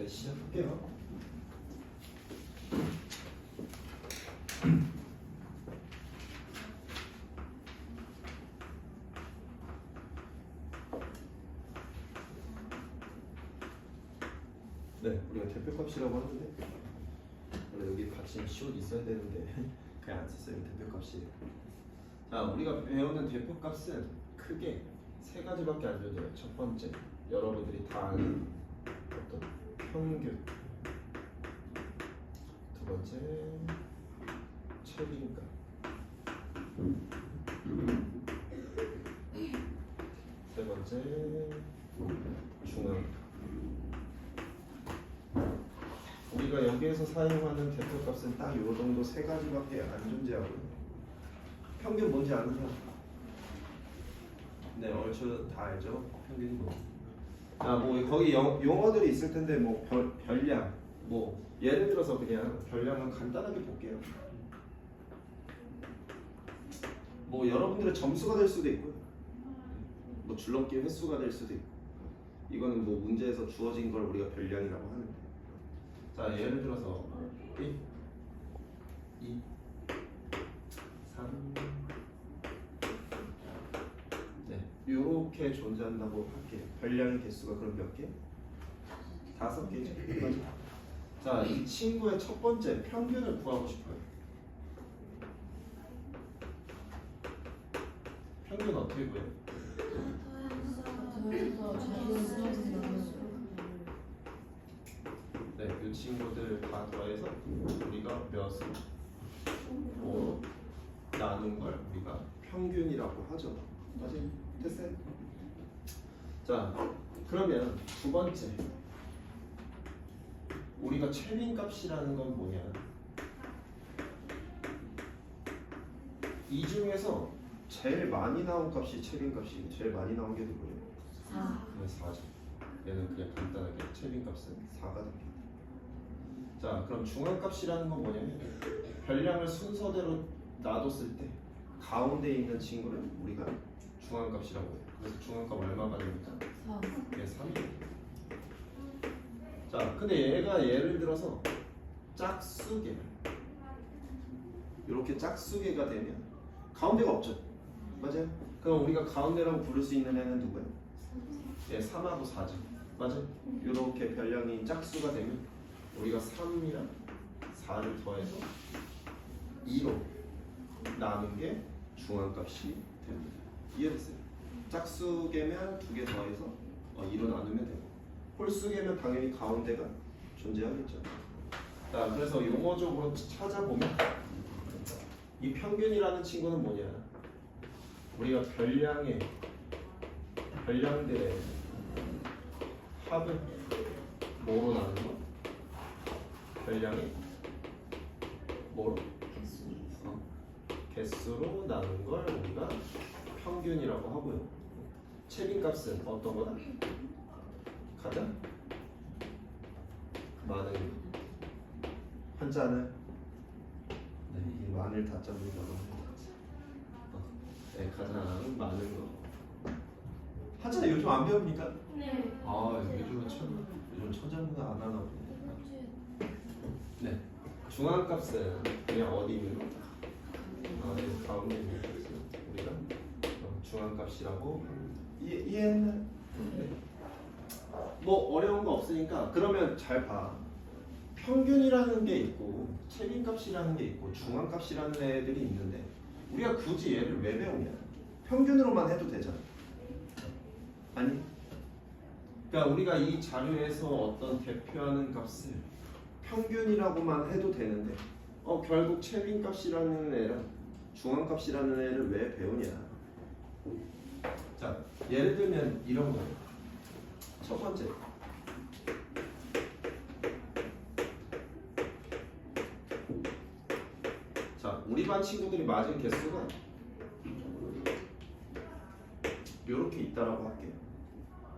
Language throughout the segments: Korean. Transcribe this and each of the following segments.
네, 시작할게요. 네, 우리가 대표값이라고 하는데 원래 여기 받침 시옷 있어야 되는데 그냥 안 썼어요. 대표값이. 자, 우리가 배우는 대표값은 크게 세 가지밖에 안 존재해요. 첫 번째, 여러분들이 다 아는 어떤 평균. 두 번째, 책임감. 세 번째, 중앙감. 우리가 여기에서 사용하는 대표값은 딱 요 정도 세 가지밖에 안 존재하고요. 평균 뭔지 아는 사람? 네, 얼추 다 알죠. 평균이 뭐? 아, 뭐 거기 영, 용어들이 있을 텐데 뭐 별, 별량, 뭐 예를 들어서 그냥 별량은 간단하게 볼게요. 뭐 여러분들의 점수가 될 수도 있고요. 뭐 줄넘기 횟수가 될 수도 있고. 이거는 뭐 문제에서 주어진 걸 우리가 별량이라고 하는데. 자, 예를 들어서 1, 2, 3, 네, 요렇게 존재한다고 할게요. 별량의 개수가 그럼 몇 개? 다섯 개죠. 자, 이 친구의 첫 번째 평균을 구하고 싶어요. 평균 어떻게 구해요? 네, 이 친구들 다 더해서 우리가 몇을 5로 나눈 걸 우리가 평균이라고 하죠. 맞아요? 됐어요? 자, 그러면 두 번째 우리가 최빈 값이라는 건 뭐냐? 이 중에서 제일 많이 나온 값이 최빈 값이 제일 많이 나온 게 누구예요? 네, 4죠. 얘는 그냥 간단하게 최빈 값은 4가 됩니다. 자, 그럼 중앙 값이라는 건 뭐냐면 별량을 순서대로 놔뒀을 때 가운데 있는 친구를 우리가 중앙값이라고 해요. 그래서 중앙값 얼마가 됩니까? 이게 3이에요. 자, 근데 얘가 예를 들어서 짝수개 이렇게 짝수개가 되면 가운데가 없죠. 맞아요? 그럼 우리가 가운데라고 부를 수 있는 애는 누구예요? 예, 3하고 4죠. 맞아요? 이렇게 별량이 짝수가 되면 우리가 3이랑 4를 더해서 2로 나눈 게 중앙값이 됩니다. 이해됐어요? 짝수개면 두 개 더해서 어, 2로 나누면 되고 홀수개면 당연히 가운데가 존재하겠죠. 자, 그래서 용어적으로 찾아보면 이 평균이라는 친구는 뭐냐? 우리가 별량의 별량들의 합을 뭐로 나누는 거? 별량이 뭐로? 어, 개수로 나눈 걸 우리가 평균이라고 하고요. 최빈값은 어떤 거다? 가장 많은 한자는 네, 이 많을 다자입니다. 어, 네, 가장 많은 거. 한자 요즘 안 배웁니까? 네. 아 요즘은 천 요즘 천장문화 안 하나 보네. 네. 중앙값은 그냥 어디 있는 거? 아, 네, 가운데 있는 거 중앙값이라고 이해 이해했나? 네. 뭐 어려운 거 없으니까 그러면 잘 봐. 평균이라는 게 있고 최빈값이라는 게 있고 중앙값이라는 애들이 있는데 우리가 굳이 얘를 왜 배우냐? 평균으로만 해도 되잖아. 아니? 그러니까 우리가 이 자료에서 어떤 대표하는 값을 평균이라고만 해도 되는데 어 결국 최빈값이라는 애랑 중앙값이라는 애를 왜 배우냐? 자 예를 들면 이런 거예요. 첫 번째 자 우리 반 친구들이 맞은 개수가 이렇게 있다라고 할게요.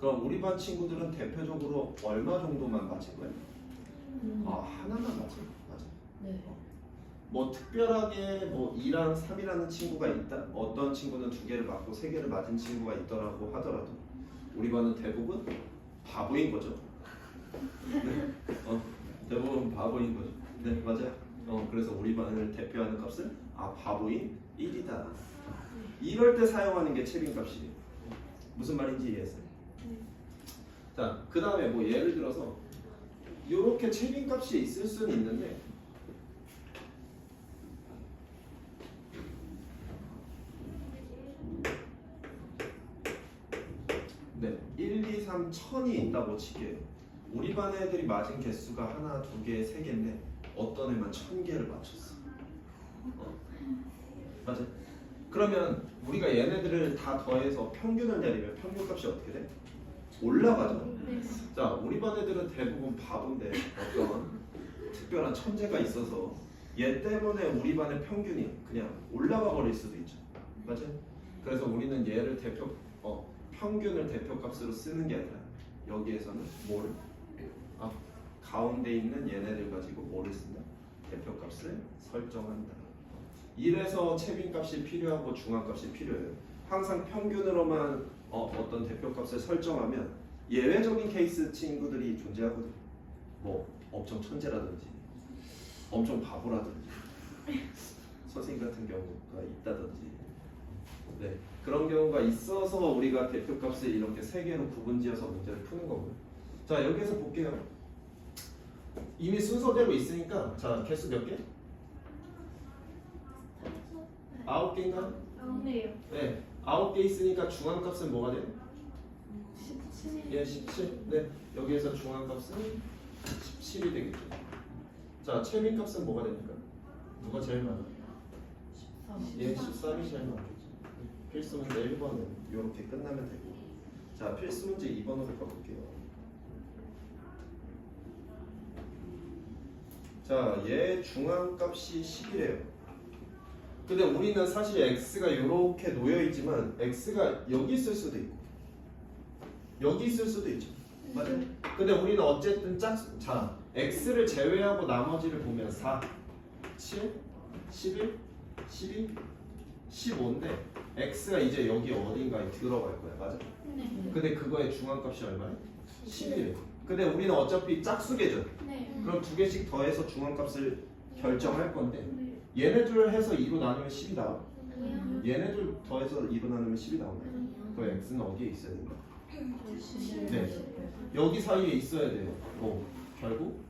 그럼 우리 반 친구들은 대표적으로 얼마 정도만 맞을 거예요? 아 하나만 맞아요. 맞아. 네. 뭐 특별하게 뭐 2랑 3이라는 친구가 있다. 어떤 친구는 두 개를 맞고 세 개를 맞은 친구가 있더라고 하더라도 우리 반은 대부분 바보인 거죠. 네. 어, 대부분 바보인 거죠. 네, 맞아요. 어, 그래서 우리 반을 대표하는 값은 아 바보인 1이다. 이럴 때 사용하는 게 채빈 값이에요. 무슨 말인지 이해했어요? 자, 그 다음에 뭐 예를 들어서 이렇게 채빈 값이 있을 수는 있는데 네, 1, 2, 3, 1000이 있다고 칠게요. 우리 반 애들이 맞은 개수가 하나, 두 개, 세 개인데 어떤 애만 천 개를 맞췄어. 어. 맞아. 그러면 우리가 얘네들을 다 더해서 평균을 내리면 평균 값이 어떻게 돼? 올라가죠. 자, 우리 반 애들은 대부분 바본데 어떤 특별한 천재가 있어서 얘 때문에 우리 반의 평균이 그냥 올라가 버릴 수도 있죠. 맞아요? 그래서 우리는 얘를 대표 어, 평균을 대표값으로 쓰는 게 아니라 여기에서는 뭘 아, 가운데 있는 얘네들 가지고 뭐를 쓴다? 대표값을 설정한다. 이래서 채빈값이 필요하고 중앙값이 필요해요. 항상 평균으로만 어, 어떤 대표값을 설정하면 예외적인 케이스 친구들이 존재하거든. 뭐 엄청 천재라든지, 엄청 바보라든지, 선생님 같은 경우가 있다든지. 네 그런 경우가 있어서 우리가 대표값을 이렇게 세 개로 구분지어서 문제를 푸는 거고요. 자 여기에서 볼게요. 이미 순서대로 있으니까 자 개수 몇 개? 아홉 개인가? 네. 네 아홉 개 있으니까 중앙값은 뭐가 돼요? 17. 예, 17. 네, 여기에서 중앙값은 17이 되겠죠. 자, 최민값은 뭐가 됩니까? 누가 제일 많아? 예, 13이 제일 많겠죠. 필수 문제 1번은 이렇게 끝나면 되고. 자, 필수 문제 2번으로 가볼게요. 자, 얘 중앙값이 10이래요. 근데 우리는 사실 x가 이렇게 놓여 있지만 x가 여기 있을 수도 있고 여기 있을 수도 있죠. 맞아요. 근데 우리는 어쨌든 짝, 자, x를 제외하고 나머지를 보면 4, 7, 11, 12, 15인데 x가 이제 여기 어딘가에 들어갈 거야. 맞아? 네. 근데 그거의 중앙값이 얼마야? 11. 근데 우리는 어차피 짝수계죠. 네. 그럼 두 개씩 더해서 중앙값을 결정할 건데 네. 얘네들 해서 2로 나누면 10이 나와. 아니요. 얘네들 더해서 2로 나누면 10이 나오네. 그 x는 어디에 있어야 된다? 네. 여기 사이에 있어야 돼요. 뭐 결국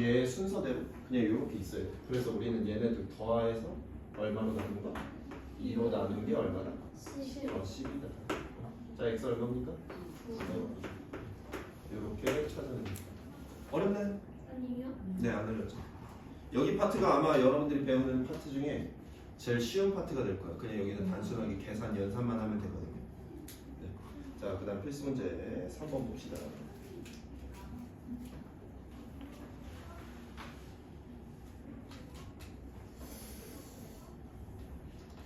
얘 순서대로 그냥 이렇게 있어야 돼. 그래서 우리는 얘네들 더해서 얼마로 나눈 거? 2로 나눈 게 얼마다? 어, 10이다. 자, x 얼마입니까? 이렇게 찾아냅니다. 어렵나요? 아니요. 네, 안 어렵죠. 여기 파트가 아마 여러분들이 배우는 파트 중에 제일 쉬운 파트가 될 거예요. 그냥 여기는 단순하게 계산 연산만 하면 되거든요. 네. 자, 그다음 필수 문제 3번 봅시다.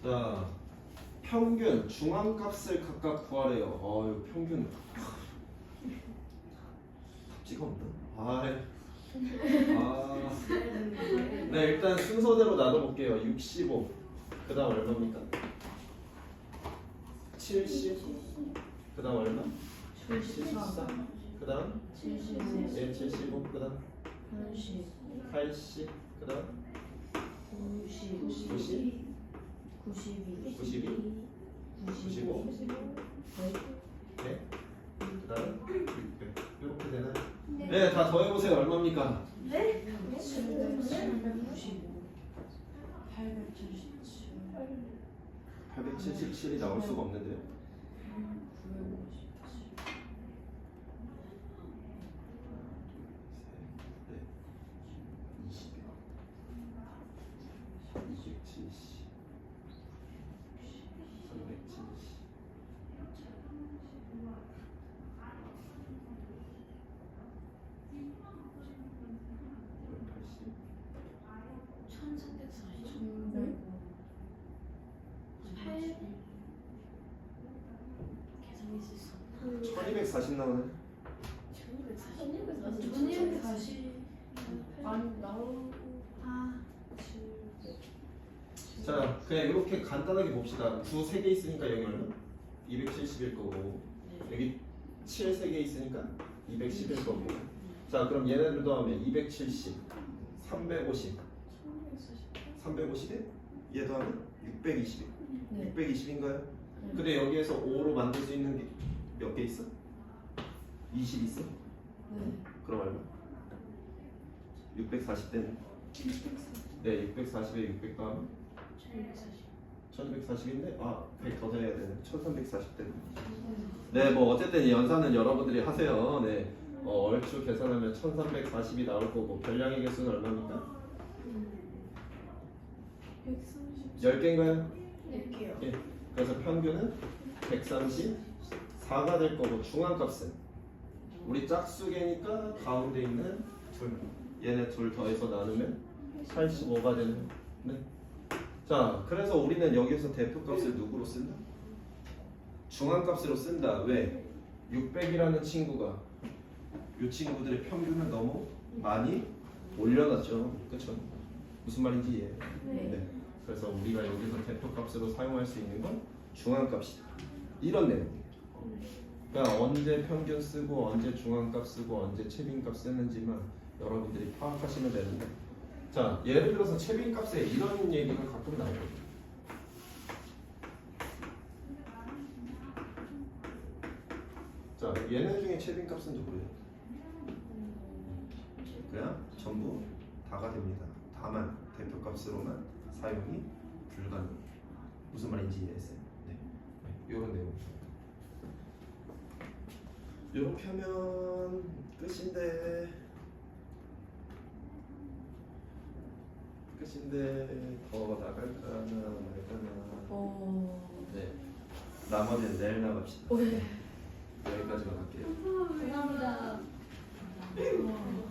자, 평균 중앙값을 각각 구하래요. 어유 평균 답지가 없나? 아, 아, 네 일단 순서대로 나눠볼게요. 65. 그 다음 얼마입니까? 70. 그 다음 얼마? 74. 그 다음 예 75. 그 다음 80. 그다음 90. 92. 95. 네. 그다음 600. 이렇게 되나요? 네, 다 더해보세요. 얼마입니까? 877이 나올 수가 없는데요. 네. 20. 270. 370. 팔십. 1240 나오네. 자, 그냥 이렇게 간단하게 봅시다. 9 3개 있으니까 여기 얼마? 270일 거고 여기 7 3개 있으니까 210일 거고 자 그럼 얘네들 더하면 270, 350, 350에 얘 더하면 620. 네. 620인가요? 근데 여기에서 5로 만들 수 있는 게 몇 개 있어? 20 있어? 네. 그럼 얼마? 640 되네. 네, 640에 600 더하면 1140인데 아, 100 더 해야 되네. 1340 되네. 네, 뭐 어쨌든 이 연산은 여러분들이 하세요. 네. 어, 얼추 계산하면 1340이 나올 거고 별량의 개수는 얼마입니까? 10개인가요? 낼게요. 예. 그래서 평균은 134가 될 거고 중앙값은 우리 짝수개니까 가운데 있는 둘 얘네 둘 더해서 나누면 85가 되는 네. 자 그래서 우리는 여기서 대표값을 누구로 쓴다? 중앙값으로 쓴다 왜? 600이라는 친구가 이 친구들의 평균을 너무 많이 올려놨죠 그쵸? 무슨 말인지 이해해요? 네. 그래서 우리가 여기서 대표값으로 사용할 수 있는 건 중앙값이다. 이런 내용이에요. 그러니까 언제 평균 쓰고 언제 중앙값 쓰고 언제 최빈값 쓰는지만 여러분들이 파악하시면 되는데 자 예를 들어서 최빈값에 이런 얘기가 가끔 나오거든요. 자 얘네 중에 최빈값은 누구예요? 그냥 전부 다가 됩니다. 다만 대표값으로만 사용이 불가능. 무슨 말인지 이해했어요? 네. 네. 이런 내용입니다. 이렇게 하면 끝인데 끝인데 더 나갈까나 말까나. 어. 네. 나머지는 내일 나갑시다. 네. 여기까지만 할게요. 감사합니다. 어.